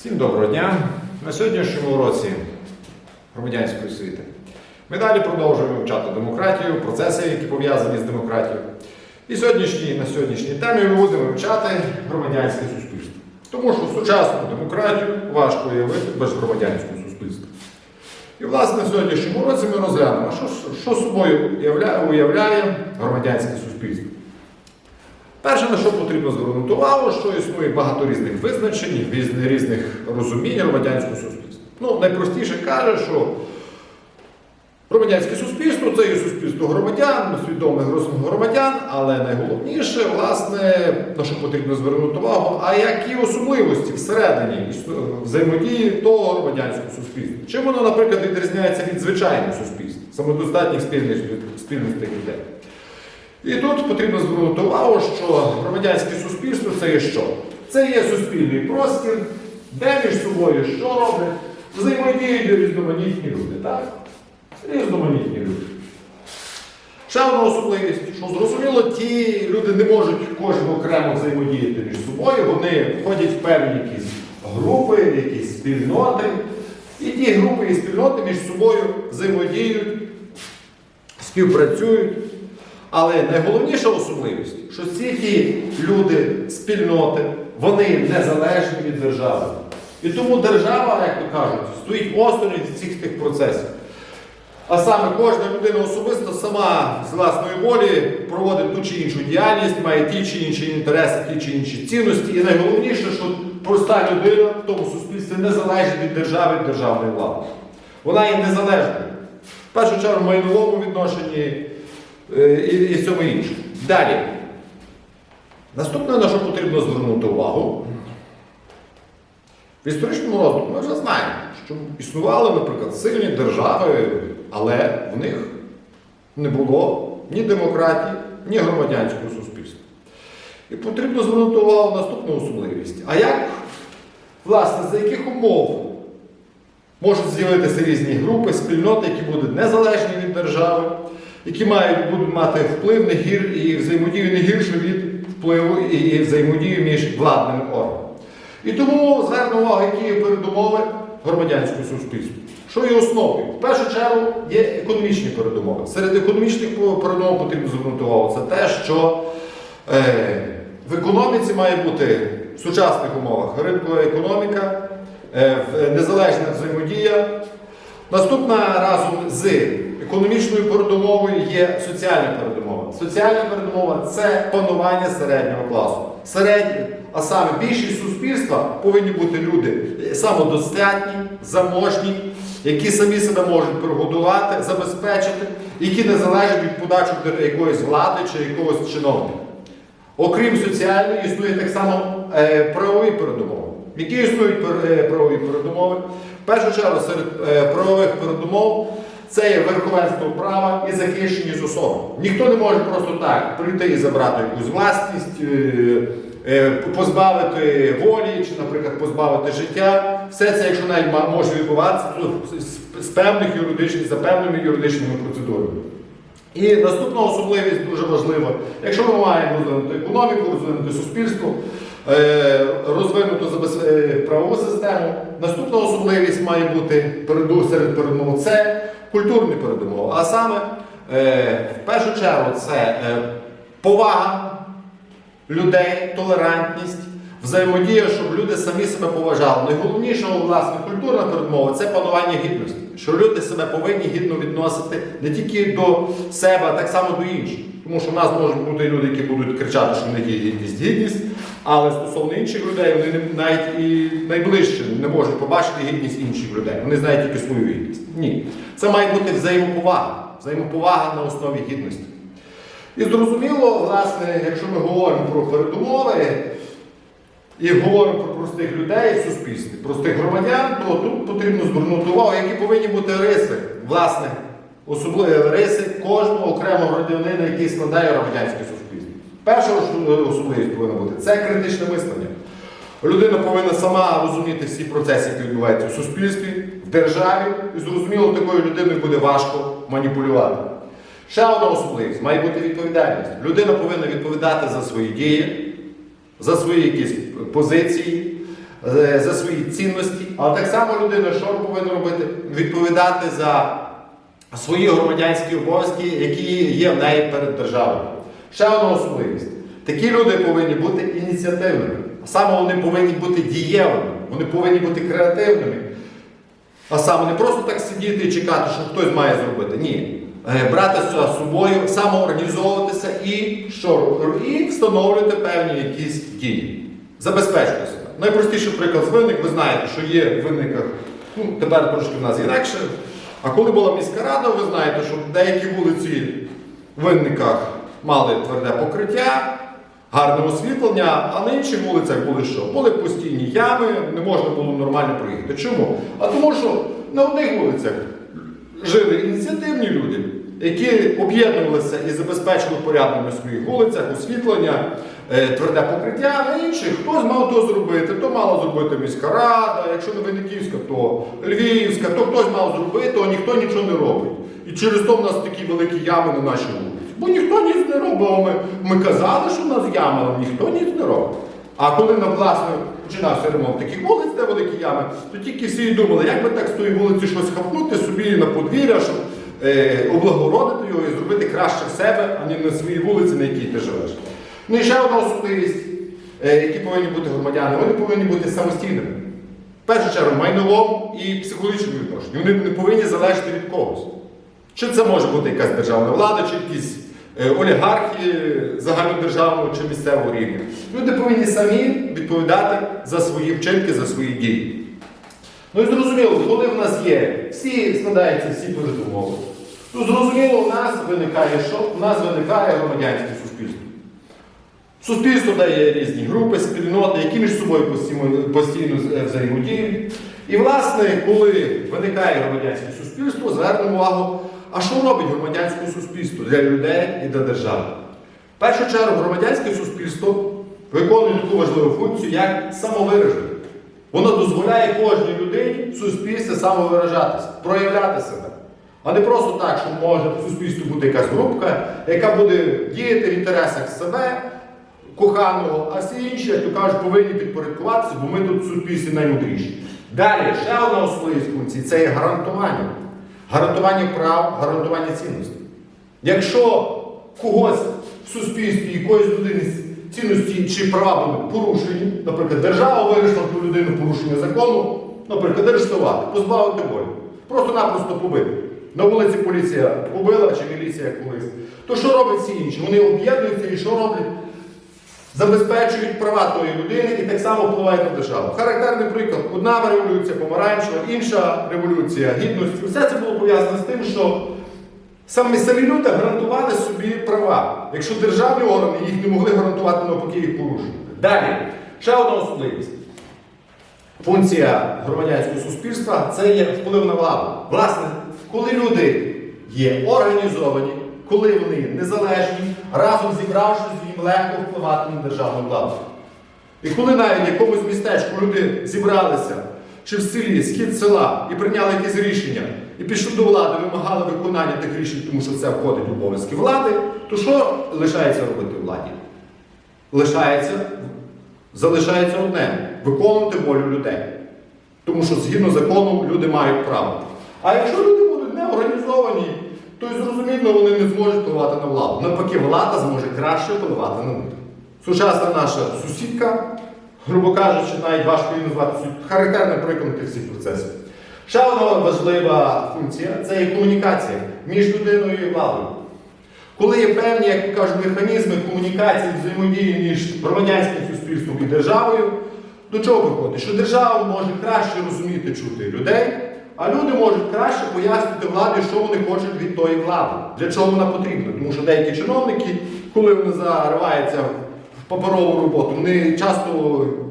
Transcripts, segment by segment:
Всім доброго дня! На сьогоднішньому уроці громадянської освіти ми далі продовжуємо вивчати демократію, процеси, які пов'язані з демократією. І сьогоднішні, на сьогоднішній темі ми будемо вивчати громадянське суспільство. Тому що сучасну демократію важко уявити без громадянського суспільства. І, власне, на сьогоднішньому уроці ми розглянемо, що, що собою уявляє громадянське суспільство. Перше, на що потрібно звернути увагу, що існує багато різних визначень, різних, розумінь громадянського суспільства. Ну, найпростіше каже, що громадянське суспільство це є суспільство громадян, свідомих громадян, але найголовніше, власне, на що потрібно звернути увагу, а які особливості всередині взаємодії того громадянського суспільства. Чим воно, наприклад, відрізняється від звичайних суспільств, самодостатніх спільних людей. І тут потрібно звернути увагу, що громадянське суспільство це є що? Це є суспільний простір, де між собою що роблять? Взаємодіють різноманітні люди, так? Різноманітні люди. Ще одна особливість, що зрозуміло, ті люди не можуть кожен окремо взаємодіяти між собою, вони входять в певні якісь групи, якісь спільноти. І ті групи і спільноти між собою взаємодіють, співпрацюють. Але найголовніша особливість, що ці ті люди, спільноти, вони незалежні від держави. І тому держава, як то кажуть, стоїть осторонь від всіх тих процесів. А саме кожна людина особисто сама з власної волі проводить ту чи іншу діяльність, має ті чи інші інтереси, ті чи інші цінності. І найголовніше, що проста людина в тому суспільстві не залежить від держави, від державної влади. Вона є незалежною. В першу чергу в майновому відношенні і, і всьому іншому. Далі. Наступне, на що потрібно звернути увагу. В історичному розвитку ми вже знаємо, що існували, наприклад, сильні держави, але в них не було ні демократії, ні громадянського суспільства. І потрібно звернути увагу на наступну особливість. А як, власне, за яких умов можуть з'явитися різні групи, спільноти, які будуть незалежні від держави, які мають, будуть мати вплив не гір і взаємодію не гірше від впливу і, взаємодію між владними органами. І тому звернемо увагу, які є передумови громадянського суспільства. Що є основою? В першу чергу є економічні передумови. Серед економічних передумов потрібно звернути увагу. Це те, що е, в економіці має бути в сучасних умовах ринкова економіка, е, незалежна взаємодія. Наступна разом з економічною передумовою є соціальна передумова. Соціальна передумова це панування середнього класу. Середній, а саме більшість суспільства повинні бути люди самодостатні, заможні, які самі себе можуть прогодувати, забезпечити, які не залежать від подачок якоїсь влади чи якогось чиновника. Окрім соціальної, існує так само е, правові передумови. Які існують е, правові передумови? В першу чергу серед е, правових передумов це є верховенство права і захищеність особи. Ніхто не може просто так прийти і забрати якусь власність, е, е, позбавити волі чи, наприклад, позбавити життя. Все це, якщо навіть може відбуватися, то з, певних юридичних, за певними юридичними процедурами. І наступна особливість дуже важлива. Якщо ми маємо розвинути економіку, розвинути суспільство, е, розвинуту правову систему, наступна особливість має бути серед передумов це культурні передумови. А саме, е, в першу чергу, це е, повага людей, толерантність, взаємодія, щоб люди самі себе поважали. Найголовніша, власне, культурна передмова це панування гідності. Що люди себе повинні гідно відносити не тільки до себе, а так само до інших. Тому що в нас можуть бути люди, які будуть кричати, що в них є гідність, гідність, але стосовно інших людей, вони навіть і найближче не можуть побачити гідність інших людей. Вони знають тільки свою гідність. Ні. Це має бути взаємоповага. Взаємоповага на основі гідності. І зрозуміло, власне, якщо ми говоримо про передумови і говоримо про простих людей в суспільстві, простих громадян, то тут потрібно звернути увагу, які повинні бути риси, власне, особливі риси кожного окремого громадянина, який складає громадянське суспільство. Перша особливість повинна бути це критичне мислення. Людина повинна сама розуміти всі процеси, які відбуваються в суспільстві, в державі, і зрозуміло, такою людиною буде важко маніпулювати. Ще одна особливість має бути відповідальність. Людина повинна відповідати за свої дії, за свої якісь позиції, е, за свої цінності, але так само людина, що повинна робити? Відповідати за свої громадянські обов'язки, які є в неї перед державою. Ще одна особливість. Такі люди повинні бути ініціативними. А саме вони повинні бути дієвими, вони повинні бути креативними. А саме не просто так сидіти і чекати, що хтось має зробити. Ні. Е, Брати з собою, самоорганізовуватися і що? І встановлювати певні якісь дії. Забезпечити себе. Найпростіший приклад з винник, ви знаєте, що є в винниках, ну тепер трошки в нас інакше. А коли була міська рада, ви знаєте, що деякі вулиці в винниках мали тверде покриття, гарне освітлення, а на інших вулицях були що? Були постійні ями, не можна було нормально проїхати. Чому? А тому що на одних вулицях жили ініціативні люди, які об'єднувалися і забезпечили порядок на своїх вулицях, освітлення, е, тверде покриття, на інших хтось мав то зробити, то мала зробити міська рада, якщо не Винниківська, то Львівська, то хтось мав зробити, а ніхто нічого не робить. І через то в нас такі великі ями на нашій вулиці. Бо ніхто ніц не робив. а Ми, ми казали, що в нас ями, але ніхто ніц не робить. А коли на власне починався ремонт таких вулиць, де великі ями, то тільки всі думали, як би так з тої вулиці щось хапнути собі на подвір'я, щоб облагородити його і зробити краще в себе, ані на своїй вулиці, на якій ти живеш. Ну і ще одна особливість, е, які повинні бути громадяни, вони повинні бути самостійними. В першу чергу майновому і психологічному відношенні. Вони не повинні залежати від когось. Чи це може бути якась державна влада, чи якісь е, олігархи загальнодержавного чи місцевого рівня. Люди повинні самі відповідати за свої вчинки, за свої дії. Ну і зрозуміло, коли в нас є, всі складаються всі передумови. Ну, зрозуміло, у нас виникає що? У нас виникає громадянське суспільство. Суспільство дає різні групи, спільноти, які між собою постійно, постійно е, взаємодіють. І, власне, коли виникає громадянське суспільство, звернемо увагу, а що робить громадянське суспільство для людей і для держави? В першу чергу, громадянське суспільство виконує таку важливу функцію, як самовираження. Воно дозволяє кожній людині в суспільстві самовиражатися, проявляти себе. А не просто так, що може в суспільстві бути якась групка, яка буде діяти в інтересах себе, коханого, а всі інші, як то кажуть, повинні підпорядкуватися, бо ми тут в суспільстві наймудріші. Далі, ще одна особливість функції це є гарантування. Гарантування прав, гарантування цінностей. Якщо когось в суспільстві якоїсь людини цінності чи права будуть порушені, наприклад, держава вирішила ту людину порушення закону, наприклад, арештувати, позбавити волі, просто-напросто побити. На вулиці поліція побила чи міліція колись. То що роблять всі інші? Вони об'єднуються і що роблять? Забезпечують права тої людини і так само впливають на державу. Характерний приклад: одна революція помаранчева, інша революція гідності. Все це було пов'язано з тим, що самі самі люди гарантували собі права. Якщо державні органи їх не могли гарантувати, навпаки їх порушувати. Далі, ще одна особливість. Функція громадянського суспільства це є вплив на владу. Власне, коли люди є організовані, коли вони незалежні, разом зібравшись, їм легко впливати на державну владу. І коли навіть якомусь містечку люди зібралися, чи в селі, схід села, і прийняли якесь рішення, і пішли до влади, вимагали виконання тих рішень, тому що це входить в обов'язки влади, то що лишається робити владі? Лишається, залишається одне виконувати волю людей. Тому що згідно закону люди мають право. А якщо люди організовані, то й зрозуміло, вони не зможуть впливати на владу. Навпаки, влада зможе краще впливати на них. Сучасна наша сусідка, грубо кажучи, навіть важко її назвати характерним прикладом тих всіх процесів. Ще одна важлива функція це є комунікація між людиною і владою. Коли є певні, як кажуть, механізми комунікації, взаємодії між громадянським суспільством і державою, до чого приходить? Що держава може краще розуміти, чути людей, а люди можуть краще пояснити владі, що вони хочуть від тої влади, для чого вона потрібна. Тому що деякі чиновники, коли вони зариваються в паперову роботу, вони часто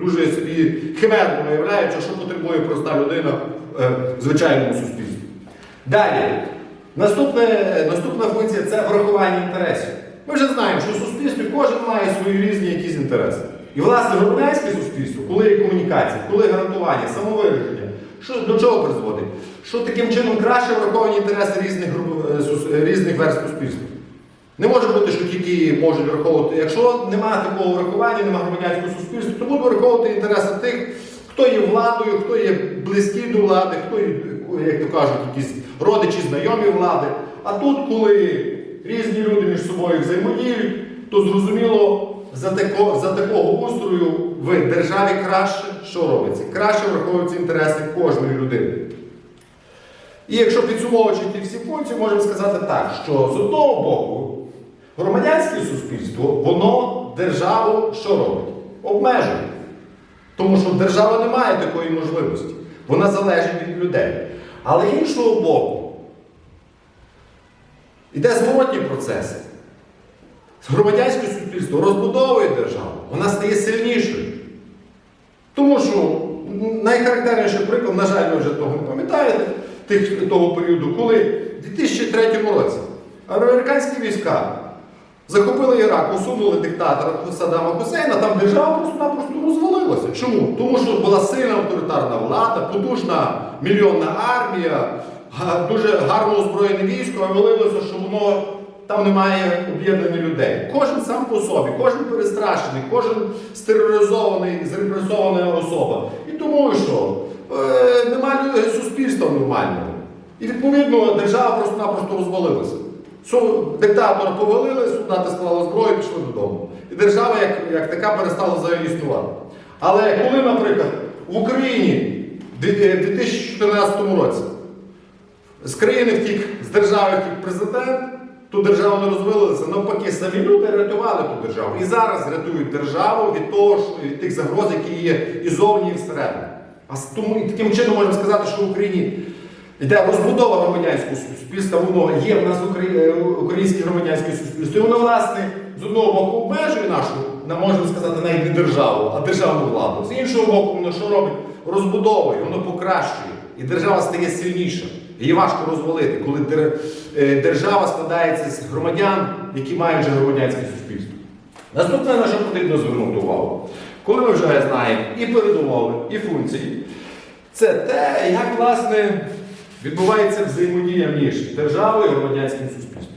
дуже собі химерно виявляють, що потребує проста людина е, в звичайному суспільстві. Далі. Наступне, наступна функція це врахування інтересів. Ми вже знаємо, що в суспільстві кожен має свої різні якісь інтереси. І власне громадянське суспільство, коли є комунікація, коли гарантування, самовираження, що до чого призводить? Що таким чином краще враховані інтереси різних, груп- е, е, різних верст суспільства. Не може бути, що тільки можуть враховувати. Якщо немає такого врахування, немає громадянського суспільства, то будуть враховувати інтереси тих, хто є владою, хто є близький до влади, хто є, як то кажуть, якісь родичі, знайомі влади. А тут, коли різні люди між собою взаємодіють, то зрозуміло, за, тако, за такого устрою в державі краще, що робиться? Краще враховуються інтереси кожної людини. І якщо підсумовуючи ті всі функції, можемо сказати так, що з одного боку громадянське суспільство, воно державу що робить? Обмежує. Тому що держава не має такої можливості. Вона залежить від людей. Але іншого боку, йде зворотні процеси. Громадянське суспільство розбудовує державу, вона стає сильнішою. Тому що найхарактерніший приклад, на жаль, ви вже того не пам'ятаєте, того періоду, коли в 2003 році американські війська захопили Ірак, усунули диктатора Саддама Хусейна, там держава просто-напросто розвалилася. Чому? Тому що була сильна авторитарна влада, потужна мільйонна армія, дуже гарно озброєне військо, а виявилося, що воно там немає об'єднання людей. Кожен сам по собі, кожен перестрашений, кожен стероризований, зрепресована особа. І тому що е, немає суспільства нормального. І відповідно держава просто-напросто розвалилася. Диктатора повалили, солдати склали зброю, пішли додому. І держава як, як така перестала взагалі існувати. Але коли, наприклад, в Україні в 2014 році з країни втік, з держави втік президент, ту державу не розвалилася. Навпаки, самі люди рятували ту державу. І зараз рятують державу від того, від тих загроз, які є і зовні, і всередині. А тому і таким чином можемо сказати, що в Україні йде розбудова громадянського суспільства, воно є в нас е, українське громадянське суспільство. І воно, власне, з одного боку обмежує нашу, на- можна сказати, навіть не державу, а державну владу. З іншого боку, воно що робить? Розбудовує, воно покращує. І держава стає сильніша. Її важко розвалити, коли е, держава складається з громадян, які мають вже громадянське суспільство. Наступне, на що потрібно звернути увагу, коли ми вже знаємо і передумови, і функції, це те, як власне відбувається взаємодія між державою і громадянським суспільством.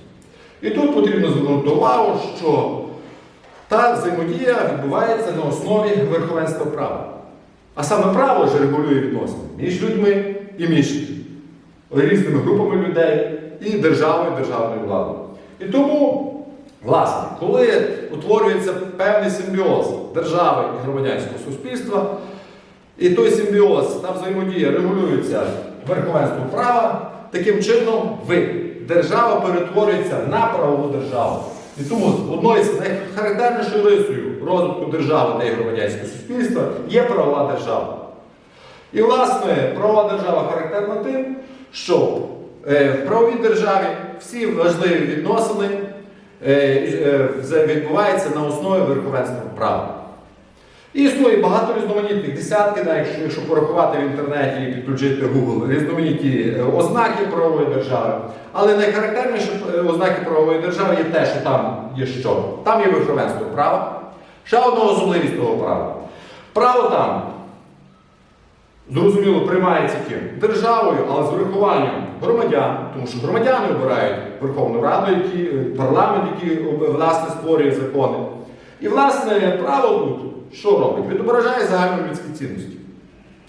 І тут потрібно звернути увагу, що та взаємодія відбувається на основі верховенства права. А саме право ж регулює відносини між людьми і між різними групами людей і державою, державною владою. І тому, власне, коли утворюється певний симбіоз держави і громадянського суспільства, і той симбіоз та взаємодія регулюється верховенством права, таким чином ви, держава перетворюється на правову державу. І тому одною з найхарактернішою рисою розвитку держави та громадянського суспільства є правова держава. І, власне, правова держава характерна тим, що е, в правовій державі всі важливі відносини е, е, відбуваються на основі верховенства права. Існує багато різноманітних десятки, якщо, якщо порахувати в інтернеті і підключити Google, різноманітні ознаки правової держави. Але найхарактерніші ознаки правової держави є те, що там є що? Там є верховенство права. Ще одна особливість того права. Право там зрозуміло, приймається ким? Державою, але з врахуванням громадян, тому що громадяни обирають Верховну Раду, які, е, парламент, який е, власне створює закони. І власне право тут що робить? Відображає загальнолюдські цінності.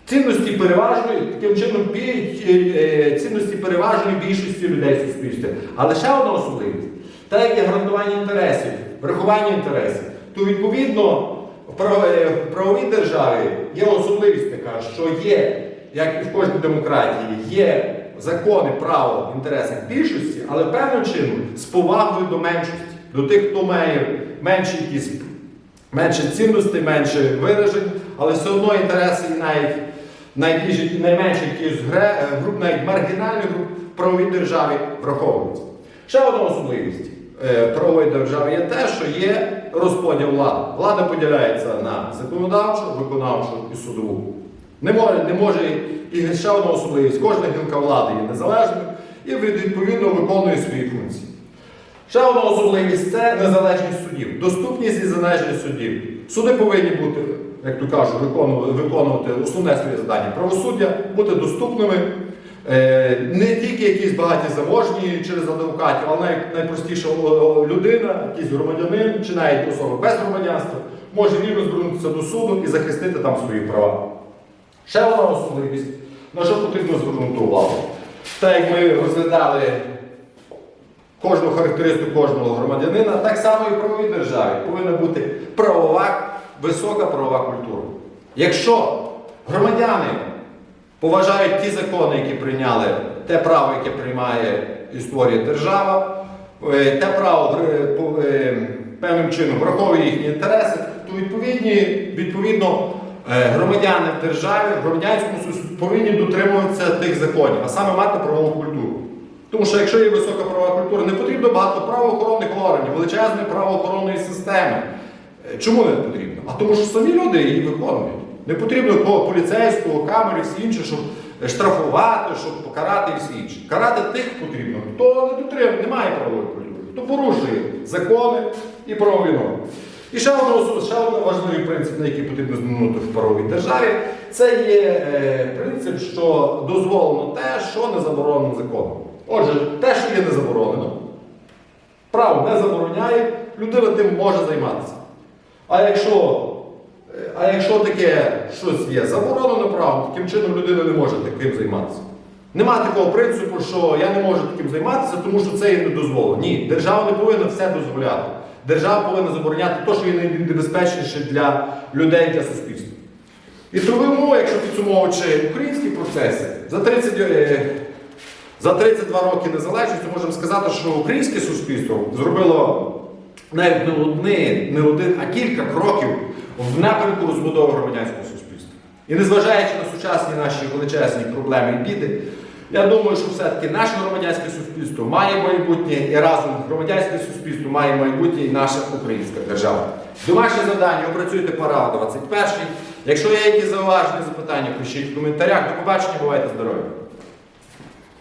Цінності переважної, таким чином е, цінності переважної більшості людей в суспільстві. Але ще одна особливість, так як є гарантування інтересів, врахування інтересів, то відповідно в е, правовій державі є особливість така, що є, як і в кожній демократії, є закони, право в інтересах більшості, але певним чином з повагою до меншості, до тих, хто має менші якісь менше цінностей, менше виражень, але все одно інтереси і навіть найменших якихось е, груп, навіть маргінальних груп правовій державі враховуються. Ще одна особливість правової держави є те, що є розподіл влади. Влада поділяється на законодавчу, виконавчу і судову. Не може, не може і ще одна особливість. Кожна гілка влади є незалежною і відповідно виконує свої функції. Ще одна особливість це незалежність судів, доступність і залежність судів. Суди повинні бути, як то кажуть, виконувати основне своє завдання правосуддя, бути доступними. Е, не тільки якісь багаті заможні через адвокатів, але найпростіша о, о, людина, якийсь громадянин чи навіть особа без громадянства може вільно звернутися до суду і захистити там свої права. Ще одна особливість, на що потрібно звернути увагу. Так як ми розглядали кожну характеристику кожного громадянина, так само і в правовій державі повинна бути правова, висока правова культура. Якщо громадяни поважають ті закони, які прийняли, те право, яке приймає і створює держава, е, те право е, е, певним чином враховує їхні інтереси, то відповідні, відповідно громадяни в державі, в громадянському суспільстві повинні дотримуватися тих законів, а саме мати правову культуру. Тому що якщо є висока правова культура, не потрібно багато правоохоронних органів, величезної правоохоронної системи. Чому не потрібно? А тому що самі люди її виконують. Не потрібно кого поліцейського, камери, всі інші, щоб штрафувати, щоб покарати і всі інші. Карати тих потрібно, хто не дотримує, не має правової культури, хто порушує закони і правові норми. І ще один, ще один важливий принцип, на який потрібно звернути в правовій державі, це є е, принцип, що дозволено те, що не заборонено законом. Отже, те, що є не заборонено, право не забороняє, людина тим може займатися. А якщо, а якщо таке щось є заборонено правом, таким чином людина не може таким займатися. Нема такого принципу, що я не можу таким займатися, тому що це їй не дозволено. Ні, держава не повинна все дозволяти. Держава повинна забороняти те, що є найнебезпечніше для людей, для суспільства. І тому, якщо підсумовуючи українські процеси, за 30, е, за 32 роки незалежності можемо сказати, що українське суспільство зробило навіть не одне, не один, а кілька кроків в напрямку розбудови громадянського суспільства. І незважаючи на сучасні наші величезні проблеми і біди, я думаю, що все-таки наше громадянське суспільство має майбутнє і разом громадянське суспільство має майбутнє і наша українська держава. Домашнє завдання опрацюйте параграф 21. Якщо є якісь зауваження, запитання, пишіть в коментарях. До побачення, бувайте здорові!